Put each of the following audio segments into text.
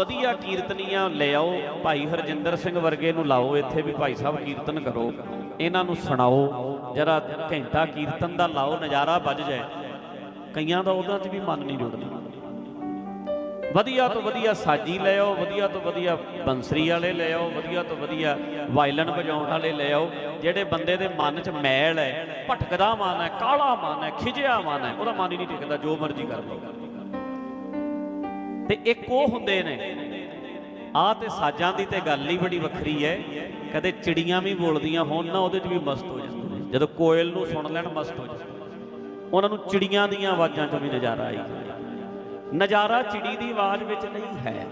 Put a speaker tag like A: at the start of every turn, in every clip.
A: ਵਧੀਆ ਕੀਰਤਨੀਆਂ ਲੈ ਆਓ ਭਾਈ ਹਰਜਿੰਦਰ ਸਿੰਘ ਵਰਗੇ ਨੂੰ ਲਾਓ, ਇੱਥੇ ਵੀ ਭਾਈ ਸਾਹਿਬ ਕੀਰਤਨ ਕਰੋ। ਇਹਨਾਂ ਨੂੰ ਸੁਣਾਓ। ਜਰਾ ਘੰਟਾ ਕੀਰਤਨ ਦਾ ਲਾਓ, ਨਜ਼ਾਰਾ ਵੱਜ ਜਾਏ। ਕਈਆਂ ਦਾ ਉਹਨਾਂ 'ਚ ਵੀ ਮਨ ਨਹੀਂ ਜੁੜਦਾ। ਵਧੀਆ ਤੋਂ ਵਧੀਆ ਸਾਜੀ ਲੈ ਆਓ, ਵਧੀਆ ਤੋਂ ਵਧੀਆ ਬੰਸਰੀ ਵਾਲੇ ਲੈ ਆਓ, ਵਧੀਆ ਤੋਂ ਵਧੀਆ ਵਾਇਲਨ ਵਜਾਉਣ ਵਾਲੇ ਲੈ ਆਓ। ਜਿਹੜੇ ਬੰਦੇ ਦੇ ਮਨ 'ਚ ਮੈਲ ਹੈ, ਭਟਕਦਾ ਮਨ ਹੈ, ਕਾਲਾ ਮਨ ਹੈ ਖਿਜਿਆ ਮਨ ਹੈ, ਉਹਦਾ ਮਨ ਹੀ ਨਹੀਂ ਟਿਕਦਾ, ਜੋ ਮਰਜ਼ੀ ਕਰ ਲਓ। ਤੇ ਇੱਕ ਉਹ ਹੁੰਦੇ ਨੇ। ਆ ਤੇ ਸਾਜਾਂ ਦੀ ਤੇ ਗੱਲ ਹੀ ਬੜੀ ਵੱਖਰੀ ਹੈ। ਕਦੇ ਚਿੜੀਆਂ ਵੀ ਬੋਲਦੀਆਂ ਹੋਣ ਨਾ, ਉਹਦੇ 'ਚ ਵੀ ਮਸਤ ਹੋ ਜਾਂਦੇ ਨੇ। ਜਦੋਂ ਕੋਇਲ ਨੂੰ ਸੁਣ ਲੈਣ, ਮਸਤ ਹੋ ਜਾਂਦੇ ਉਹਨਾਂ ਨੂੰ ਚਿੜੀਆਂ ਦੀਆਂ ਆਵਾਜ਼ਾਂ 'ਚੋਂ ਵੀ ਨਜ਼ਾਰਾ ਆਈ ਜਾਂਦਾ। ਨਜ਼ਾਰਾ ਚਿੜੀ ਦੀ ਆਵਾਜ਼ ਵਿੱਚ ਨਹੀਂ ਹੈ।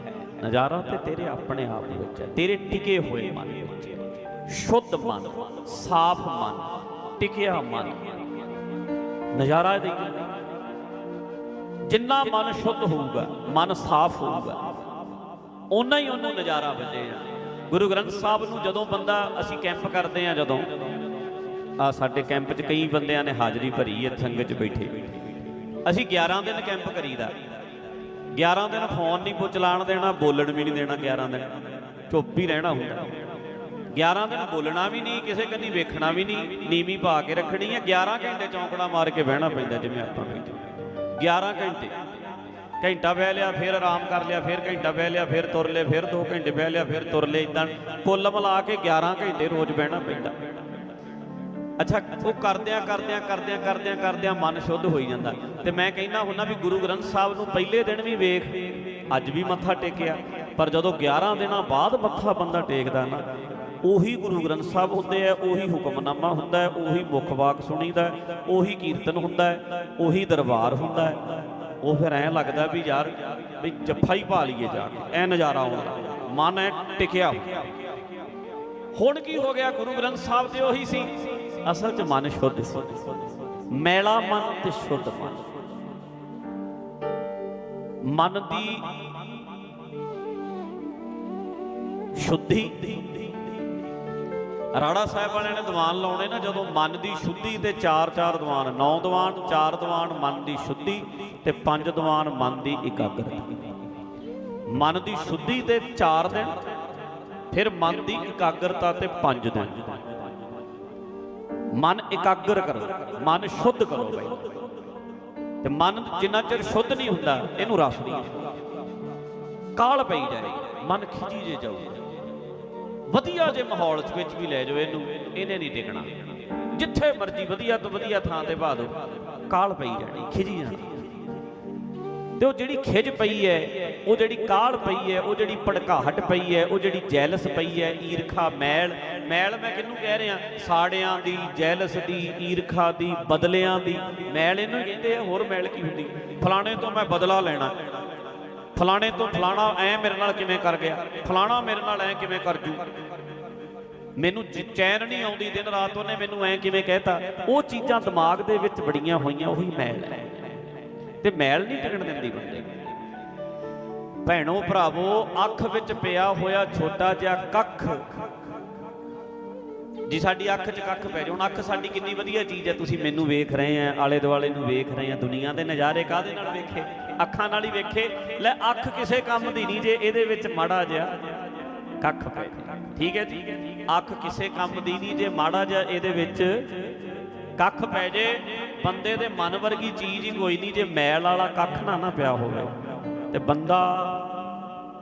A: ਨਜ਼ਾਰਾ ਤੇ ਤੇਰੇ ਆਪਣੇ ਆਪ ਦੇ ਵਿੱਚ ਹੈ। ਤੇਰੇ ਟਿਕੇ ਹੋਏ ਮਨ ਵਿੱਚ ਸ਼ੁੱਧ ਮਨ, ਸਾਫ਼ ਮਨ, ਟਿਕਿਆ ਮਨ। ਨਜ਼ਾਰਾ ਦੇ ਜਿੰਨਾ ਮਨ ਸ਼ੁੱਧ ਹੋਊਗਾ, ਮਨ ਸਾਫ਼ ਹੋਊਗਾ। ਓਨਾ ਹੀ ਉਹਨੂੰ ਨਜ਼ਾਰਾ ਵੱਜੇਗਾ। ਗੁਰੂ ਗ੍ਰੰਥ ਸਾਹਿਬ ਨੂੰ ਜਦੋਂ ਬੰਦਾ, ਅਸੀਂ ਕੈਂਪ ਕਰਦੇ ਆ ਜਦੋਂ, ਆ ਸਾਡੇ ਕੈਂਪ 'ਚ ਕਈ ਬੰਦਿਆਂ ਨੇ ਹਾਜ਼ਰੀ ਭਰੀ ਹੈ ਸੰਗਤ 'ਚ ਬੈਠੇ। ਅਸੀਂ 11 ਦਿਨ ਕੈਂਪ ਕਰੀਦਾ। 11 ਦਿਨ ਫੋਨ ਨਹੀਂ ਪੁੱਛ ਲਾਣ ਦੇਣਾ, ਬੋਲਣ ਵੀ ਨਹੀਂ ਦੇਣਾ 11 ਦਿਨ। ਚੁੱਪ ਹੀ ਰਹਿਣਾ ਹੁੰਦਾ। 11 ਦਿਨ ਬੋਲਣਾ ਵੀ ਨਹੀਂ, ਕਿਸੇ ਕੰਨੀ ਵੇਖਣਾ ਵੀ ਨਹੀਂ, ਨੀਵੀਂ ਪਾ ਕੇ ਰੱਖਣੀ ਹੈ। 11 ਘੰਟੇ ਚੌਂਕੜਾ ਮਾਰ ਕੇ ਬਹਿਣਾ ਪੈਂਦਾ ਜਿਵੇਂ ਆਪਾਂ ਬੈਠੇ। 11 ਘੰਟੇ। ਘੰਟਾ ਬਹਿ ਲਿਆ, ਫਿਰ ਆਰਾਮ ਕਰ ਲਿਆ, ਫਿਰ ਘੰਟਾ ਬਹਿ ਲਿਆ, ਫਿਰ ਤੁਰ ਲਿਆ, ਫਿਰ 2 ਘੰਟੇ ਬਹਿ ਲਿਆ, ਫਿਰ ਤੁਰ ਲਿਆ ਇਦਾਂ ਕੁੱਲ ਮਿਲਾ ਕੇ 11 ਘੰਟੇ ਰੋਜ਼ ਬਹਿਣਾ ਪੈਂਦਾ। ਅੱਛਾ, ਉਹ ਕਰਦਿਆਂ ਕਰਦਿਆਂ ਕਰਦਿਆਂ ਕਰਦਿਆਂ ਕਰਦਿਆਂ ਮਨ ਸ਼ੁੱਧ ਹੋਈ ਜਾਂਦਾ। ਤੇ ਮੈਂ ਕਹਿੰਦਾ ਹੁੰਦਾ ਵੀ ਗੁਰੂ ਗ੍ਰੰਥ ਸਾਹਿਬ ਨੂੰ ਪਹਿਲੇ ਦਿਨ ਵੀ ਵੇਖ, ਅੱਜ ਵੀ ਮੱਥਾ ਟੇਕਿਆ। ਪਰ ਜਦੋਂ 11 ਦਿਨਾਂ ਬਾਅਦ ਮੱਥਾ ਬੰਦਾ ਟੇਕਦਾ ਨਾ ਉਹੀ ਗੁਰੂ ਗ੍ਰੰਥ ਸਾਹਿਬ ਹੁੰਦੇ ਆ ਉਹੀ ਹੁਕਮਨਾਮਾ ਹੁੰਦਾ ਹੈ ਉਹੀ ਮੁੱਖ ਵਾਕ ਸੁਣੀਦਾ ਹੈ, ਉਹੀ ਕੀਰਤਨ ਹੁੰਦਾ ਹੈ ਉਹੀ ਦਰਬਾਰ ਹੁੰਦਾ ਹੈ। ਉਹ ਫਿਰ ਐਂ ਲੱਗਦਾ ਵੀ ਯਾਰ ਵੀ ਜੱਫਾ ਹੀ ਪਾ ਲਈਏ ਜਾ ਕੇ ਐ ਨਜ਼ਾਰਾ ਆਉਂਦਾ ਮਨ ਐ ਟਿਕਿਆ ਹੁਣ ਕੀ ਹੋ ਗਿਆ? ਗੁਰੂ ਗ੍ਰੰਥ ਸਾਹਿਬ ਤੇ ਉਹੀ ਸੀ। ਅਸਲ 'ਚ ਮਨ ਸ਼ੁੱਧ ਸੀ। ਮੈਲਾ ਮਨ ਤੇ ਸ਼ੁੱਧ ਮਨ। ਮਨ ਦੀ ਸ਼ੁੱਧੀ। ਰਾੜਾ ਸਾਹਿਬ ਵਾਲਿਆਂ ਨੇ ਦੀਵਾਨ ਲਾਉਣੇ ਨਾ, ਜਦੋਂ ਮਨ ਦੀ ਸ਼ੁੱਧੀ ਤੇ ਚਾਰ ਚਾਰ ਦੀਵਾਨ, ਨੌ ਦੀਵਾਨ, ਚਾਰ ਦੀਵਾਨ, ਮਨ ਦੀ ਸ਼ੁੱਧੀ ਤੇ ਪੰਜ ਦੀਵਾਨ, ਮਨ ਦੀ ਇਕਾਗਰਤਾ। ਮਨ ਦੀ ਸ਼ੁੱਧੀ ਤੇ ਚਾਰ ਦਿਨ, ਫਿਰ ਮਨ ਦੀ ਇਕਾਗਰਤਾ ਤੇ ਪੰਜ ਦਿਨ। ਮਨ ਇਕਾਗਰ ਕਰੋ, ਮਨ ਸ਼ੁੱਧ ਕਰੋ ਬਈ। ਤੇ ਮਨ ਜਿੰਨਾ ਚਿਰ ਸ਼ੁੱਧ ਨਹੀਂ ਹੁੰਦਾ, ਇਹਨੂੰ ਰਸ ਨਹੀਂ ਕਾਲ ਪਈ ਜਾਏ, ਮਨ ਖਿਜੀ ਜੇ ਜਾਊ ਵਧੀਆ ਜੇ ਮਾਹੌਲ ਚ ਵਿੱਚ ਵੀ ਲੈ ਜਾਓ ਇਹਨੂੰ, ਇਹਨੇ ਨਹੀਂ ਟਿਕਣਾ ਜਿੱਥੇ ਮਰਜ਼ੀ ਵਧੀਆ ਤੋਂ ਵਧੀਆ ਥਾਂ ਤੇ ਪਾ ਦਿਓ। ਕਾਲ ਪਈ ਜਾਣੀ ਖਿਜੀ ਜਾਣੀ ਤੇ ਉਹ ਜਿਹੜੀ ਖਿਜ ਪਈ ਹੈ, ਉਹ ਜਿਹੜੀ ਕਾਲ ਪਈ ਹੈ, ਉਹ ਜਿਹੜੀ ਭੜਕਾਹਟ ਪਈ ਹੈ, ਉਹ ਜਿਹੜੀ ਜੈਲਸ ਪਈ ਹੈ, ਈਰਖਾ ਮੈਲ ਮੈਲ ਮੈਂ ਕਿਹਨੂੰ ਕਹਿ ਰਿਹਾ? ਸਾੜਿਆਂ ਦੀ, ਜੈਲਸ ਦੀ, ਈਰਖਾ ਦੀ, ਬਦਲਿਆਂ ਦੀ। ਮੈਲ ਇਹਨੂੰ ਕਹਿੰਦੇ ਆ, ਹੋਰ ਮੈਲ ਕੀ ਹੁੰਦੀ? ਫਲਾਣੇ ਤੋਂ ਮੈਂ ਬਦਲਾ ਲੈਣਾ। ਫਲਾਣੇ ਤੋਂ ਫਲਾਣਾ ਐ ਮੇਰੇ ਨਾਲ ਕਿਵੇਂ ਕਰ ਗਿਆ? ਫਲਾਣਾ ਮੇਰੇ ਨਾਲ ਐ ਕਿਵੇਂ ਕਰ ਜੂ? ਮੈਨੂੰ ਚੈਨ ਨਹੀਂ ਆਉਂਦੀ ਦਿਨ ਰਾਤ, ਉਹਨੇ ਮੈਨੂੰ ਐ ਕਿਵੇਂ ਕਹਿਤਾ? ਉਹ ਚੀਜ਼ਾਂ ਦਿਮਾਗ ਦੇ ਵਿੱਚ ਬੜੀਆਂ ਹੋਈਆਂ, ਉਹੀ ਮੈਲ ਹੈ। ਤੇ ਮੈਲ ਨਹੀਂ ਟਿਕਣ ਦਿੰਦੀ ਬੰਦੇ। ਭੈਣੋ, ਭਰਾਵੋ, ਅੱਖ ਵਿੱਚ ਪਿਆ ਹੋਇਆ ਛੋਟਾ ਜਿਹਾ ਕੱਖ। ਜੀ, ਸਾਡੀ ਅੱਖ 'ਚ ਕੱਖ ਪੈ ਜਾ ਹੁਣ ਅੱਖ ਸਾਡੀ ਕਿੰਨੀ ਵਧੀਆ ਚੀਜ਼ ਹੈ, ਤੁਸੀਂ ਮੈਨੂੰ ਵੇਖ ਰਹੇ ਆ ਆਲੇ ਦੁਆਲੇ ਨੂੰ ਵੇਖ ਰਹੇ ਆ, ਦੁਨੀਆ ਦੇ ਨਜ਼ਾਰੇ ਕਾਹਦੇ ਨਾਲ ਵੇਖੇ? ਅੱਖਾਂ ਨਾਲ ਹੀ ਵੇਖੇ। ਲੈ, ਅੱਖ ਕਿਸੇ ਕੰਮ ਦੀ ਨਹੀਂ ਜੇ ਇਹਦੇ ਵਿੱਚ ਮਾੜਾ ਜਿਹਾ ਕੱਖ ਪੈ ਠੀਕ ਹੈ ਜੀ? ਅੱਖ ਕਿਸੇ ਕੰਮ ਦੀ ਨਹੀਂ ਜੇ ਮਾੜਾ ਜਿਹਾ ਇਹਦੇ ਵਿੱਚ ਕੱਖ ਪੈ ਜੇ। ਬੰਦੇ ਦੇ ਮਨ ਵਰਗੀ ਚੀਜ਼ ਹੀ ਕੋਈ ਨਹੀਂ ਜੇ ਮੈਲ ਵਾਲਾ ਕੱਖ ਨਾ ਨਾ ਪਿਆ ਹੋਵੇ। ਤੇ ਬੰਦਾ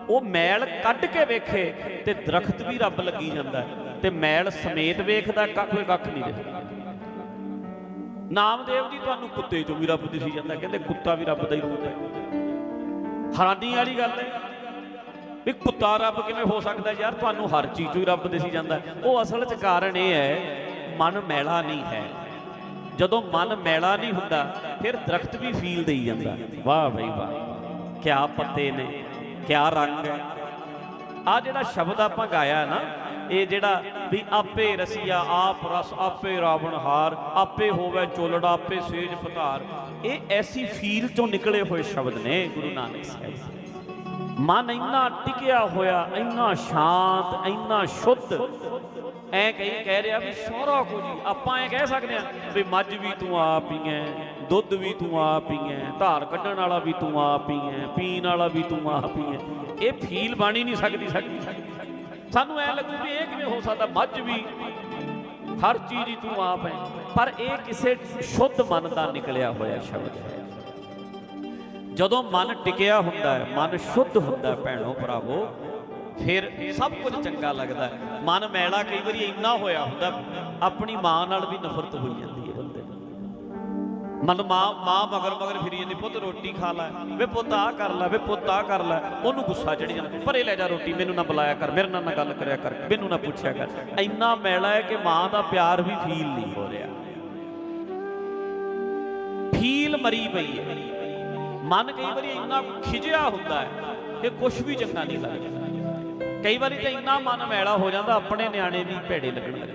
A: ਉਹ ਮੈਲ ਕੱਢ ਕੇ ਵੇਖੇ ਤੇ ਦਰਖਤ ਵੀ ਰੱਬ ਲੱਗੀ ਜਾਂਦਾ ਹੈ। ਤੇ ਮੈਲ ਸਮੇਤ ਵੇਖਦਾ ਕੱਖ ਕੋਈ ਕੱਖ ਨਹੀਂ ਦਿਖਦਾ ਨਾਮਦੇਵ ਜੀ ਤੁਹਾਨੂੰ ਕੁੱਤੇ ਚੋਂ ਵੀ ਰੱਬ ਦਿਸੀ ਜਾਂਦਾ, ਕਹਿੰਦੇ ਕੁੱਤਾ ਵੀ ਰੱਬ ਦਾ ਹੀ ਰੂਪ ਹੈ। ਹੈਰਾਨੀ ਵਾਲੀ ਗੱਲ ਹੈ ਵੀ ਕੁੱਤਾ ਰੱਬ ਕਿਵੇਂ ਹੋ ਸਕਦਾ ਯਾਰ? ਤੁਹਾਨੂੰ ਹਰ ਚੀਜ਼ 'ਚੋਂ ਹੀ ਰੱਬ ਦਿਸੀ ਜਾਂਦਾ। ਉਹ ਅਸਲ 'ਚ ਕਾਰਨ ਇਹ ਹੈ, ਮਨ ਮੈਲਾ ਨਹੀਂ ਹੈ। ਜਦੋਂ ਮਨ ਮੈਲਾ ਨਹੀਂ ਹੁੰਦਾ, ਫਿਰ ਦਰਖਤ ਵੀ ਫੀਲ ਦੇਈ ਜਾਂਦਾ। ਵਾਹ ਬਈ ਵਾਹ, ਕਿਆ ਪੱਤੇ ਨੇ, ਕਿਆ ਰੰਗ ਹੈ। ਆ ਜਿਹੜਾ ਸ਼ਬਦ ਆਪਾਂ ਗਾਇਆ ਨਾ ਇਹ ਜਿਹੜਾ ਵੀ ਆਪੇ ਰਸੀਆ, ਆਪ ਰਸ, ਆਪੇ ਰਾਵਣ ਹਾਰ, ਆਪੇ ਹੋਵੇ ਚੋਲੜਾ, ਆਪੇ ਸੇਜ ਪਧਾਰ ਇਹ ਐਸੀ ਫੀਲ ਚੋਂ ਨਿਕਲੇ ਹੋਏ ਸ਼ਬਦ ਨੇ ਗੁਰੂ ਨਾਨਕ ਸਾਹਿਬ ਮਨ ਇੰਨਾ ਟਿਕਿਆ ਹੋਇਆ, ਇੰਨਾ ਸ਼ਾਂਤ, ਇੰਨਾ ਸ਼ੁੱਧ। ਐ ਕਈ ਕਹਿ ਰਿਹਾ ਵੀ ਸਾਰਾ ਕੁਝ ਆਪਾਂ ਐ ਕਹਿ ਸਕਦੇ ਆ ਵੀ ਮੱਝ ਵੀ ਤੂੰ ਆਪ ਹੀ ਐ, ਦੁੱਧ ਵੀ ਤੂੰ ਆਪ ਹੀ ਐ, ਧਾਰ ਕੱਢਣ ਵਾਲਾ ਵੀ ਤੂੰ ਆਪ ਹੀ ਐ, ਪੀਣ ਵਾਲਾ ਵੀ ਤੂੰ ਆਪ ਹੀ ਐ। ਇਹ ਫੀਲ ਬਣ ਹੀ ਨਹੀਂ ਸਕਦੀ ਸਕਦੀ ਸਾਨੂੰ ਐ ਲੱਗੂ ਵੀ ਇਹ ਕਿਵੇਂ ਹੋ ਸਕਦਾ, ਮੱਝ ਵੀ ਹਰ ਚੀਜ਼ ਹੀ ਤੂੰ ਆਪ ਹੈ। ਪਰ ਇਹ ਕਿਸੇ ਸ਼ੁੱਧ ਮਨ ਦਾ ਨਿਕਲਿਆ ਹੋਇਆ ਸ਼ਬਦ ਹੈ। ਜਦੋਂ ਮਨ ਟਿਕਿਆ ਹੁੰਦਾ ਹੈ, ਮਨ ਸ਼ੁੱਧ ਹੁੰਦਾ ਹੈ, ਭੈਣੋ ਭਰਾਵੋ, ਫਿਰ ਸਭ ਕੁਝ ਚੰਗਾ ਲੱਗਦਾ ਹੈ। ਮਨ ਮੈਲਾ ਕਈ ਵਾਰੀ ਇੰਨਾ ਹੋਇਆ ਹੁੰਦਾ, ਆਪਣੀ ਮਾਂ ਨਾਲ ਵੀ ਨਫ਼ਰਤ ਹੋਈ ਜਾਂਦੀ ਮਨ ਮਾਂ ਮਾਂ ਮਗਰ ਮਗਰ ਫਿਰੀ ਜਾਂਦੀ, ਪੁੱਤ ਰੋਟੀ ਖਾ ਲੈ, ਵੇ ਪੁੱਤ ਆ ਕਰ ਲੈ, ਵੇ ਪੁੱਤ ਆ ਕਰ ਲੈ। ਉਹਨੂੰ ਗੁੱਸਾ ਚੜੀ ਜਾਂਦਾ, ਪਰੇ ਲੈ ਜਾ ਰੋਟੀ, ਮੈਨੂੰ ਨਾ ਬੁਲਾਇਆ ਕਰ, ਮੇਰੇ ਨਾਲ ਨਾ ਗੱਲ ਕਰਿਆ ਕਰ, ਮੈਨੂੰ ਨਾ ਪੁੱਛਿਆ ਕਰ। ਇੰਨਾ ਮੈਲਾ ਹੈ ਕਿ ਮਾਂ ਦਾ ਪਿਆਰ ਵੀ ਫੀਲ ਨਹੀਂ ਹੋ ਰਿਹਾ। ਫੀਲ ਮਰੀ ਪਈ ਹੈ। ਮਨ ਕਈ ਵਾਰੀ ਇੰਨਾ ਖਿਜਿਆ ਹੁੰਦਾ ਹੈ ਕਿ ਕੁਝ ਵੀ ਚੰਗਾ ਨਹੀਂ ਲੱਗਦਾ। ਕਈ ਵਾਰੀ ਤਾਂ ਇੰਨਾ ਮਨ ਮੈਲਾ ਹੋ ਜਾਂਦਾ, ਆਪਣੇ ਨਿਆਣੇ ਵੀ ਭੇੜੇ ਲੱਗਣ ਲੱਗ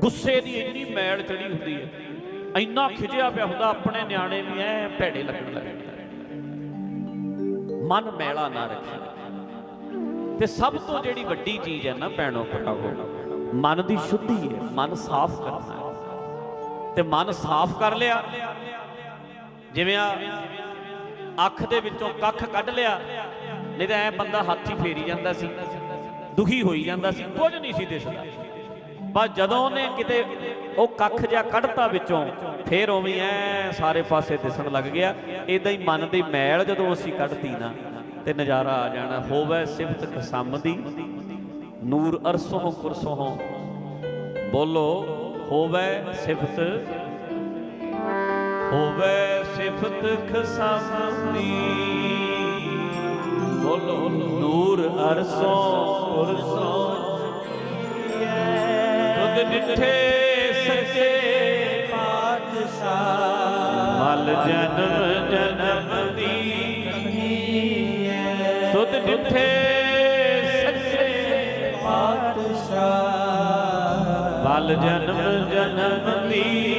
A: ਗੁੱਸੇ ਦੀ ਇੰਨੀ ਮੈਲ ਚੜੀ ਹੁੰਦੀ ਹੈ। ਇੰਨਾ ਖਿਜਿਆ ਪਿਆ ਹੁੰਦਾ, ਆਪਣੇ ਨਿਆਣੇ ਵੀ ਐ ਭੈੜੇ ਲੱਗਣ ਲੱਗ ਜਾਂਦੇ ਮਨ ਮੈਲਾ ਨਾ ਰੱਖੇ। ਤੇ ਸਭ ਤੋਂ ਜਿਹੜੀ ਵੱਡੀ ਚੀਜ਼ ਹੈ ਨਾ ਭੈਣੋ ਭਰਾਵੋ, ਮਨ ਦੀ ਸ਼ੁੱਧੀ ਹੈ, ਮਨ ਸਾਫ਼ ਕਰਨਾ ਹੈ। ਤੇ ਮਨ ਸਾਫ਼ ਕਰ ਲਿਆ। ਜਿਵੇਂ ਆ ਅੱਖ ਦੇ ਵਿੱਚੋਂ ਕੱਖ ਕੱਢ ਲਿਆ, ਨਹੀਂ ਤਾਂ ਐ ਬੰਦਾ ਹੱਥ ਹੀ ਫੇਰੀ ਜਾਂਦਾ ਸੀ, ਦੁਖੀ ਹੋਈ ਜਾਂਦਾ ਸੀ, ਕੁਝ ਨਹੀਂ ਸੀ ਦਿਸਦਾ। ਬਸ ਜਦੋਂ ਉਹਨੇ ਕਿਤੇ ਉਹ ਕੱਖ ਜਿਹਾ ਕੱਢਤਾ ਵਿੱਚੋਂ ਫੇਰ ਉਵੇਂ ਐ ਸਾਰੇ ਪਾਸੇ ਦਿਸਣ ਲੱਗ ਗਿਆ। ਇਦਾਂ ਹੀ ਮਨ ਦੀ ਮੈਲ ਜਦੋਂ ਅਸੀਂ ਕੱਢਤੀ ਨਾ ਤੇ ਨਜ਼ਾਰਾ ਆ ਜਾਣਾ ਹੋਵੇ ਸਿਫਤ ਕਸਮ ਦੀ। ਨੂਰ ਅਰਸੋਂ ਕੁਰਸੋਂ ਬੋਲੋ ਹੋਵੇ ਸਿਫਤ ਹੋਵੇ ਸਿਫਤ ਖਸਮ ਦੀ। ਬੋਲੋ। ਨੂਰ ਅਰਸੋਂ ਪੁਰਸੋਂ ਤੁਧ ਡਿਠੇ ਸੱਚੇ ਪਾਤਸ਼ਾਹ। ਮਲ ਜਨਮ ਜਨਮ ਦੀ